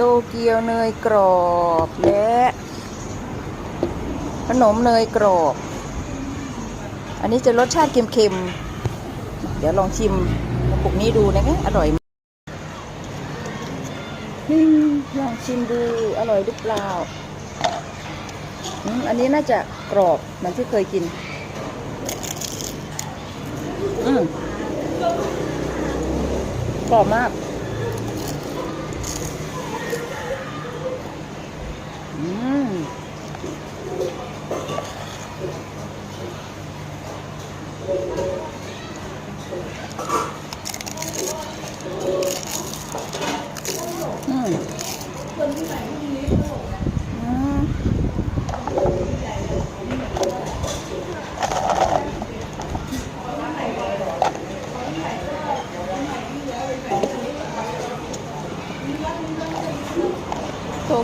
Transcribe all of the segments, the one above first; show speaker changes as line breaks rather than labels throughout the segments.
โตเกียวเนยกรอบและขนมเนยกรอบ อันนี้จะรสชาติเค็มๆ เดี๋ยวลองชิมกระปุกนี้ดูนะคะอร่อยลองชิมดูอร่อยหรือเปล่าอันนี้น่าจะกรอบเหมือนที่เคยกิน อืมกรอบมาก อืมอืมอืม โต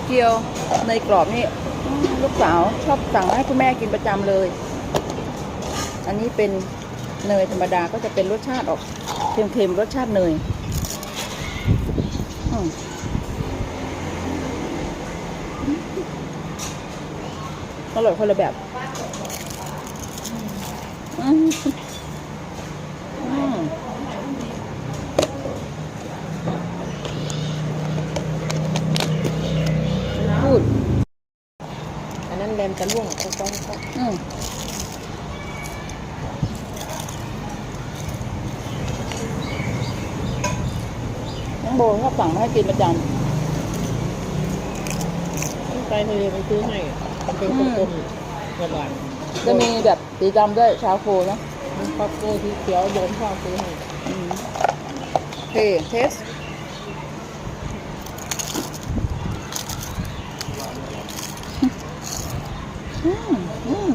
เกียวในกรอบนี่ลูกสาวชอบสั่งให้คุณแม่กินประจำเลย อันนี้เป็น เนยธรรมดาก็จะเป็นรสชาติออกเค็มๆรสชาติเนยอืมอร่อยคนละแบบอืมอืมพูด
อันนั้นแรมจะล่วงต้องต้องต้อง
อืมน้อง โบชอบสั่งมาให้กินประจ
ไปทะเลไปซื้อให้มันเป็นกลมๆกระดาษำ
จะมีแบบสีดำด้วยชาโคนะ
มันปักโก้ที่เขียวโดนพ่อซื้อให้
อืมโอเคเทสอืม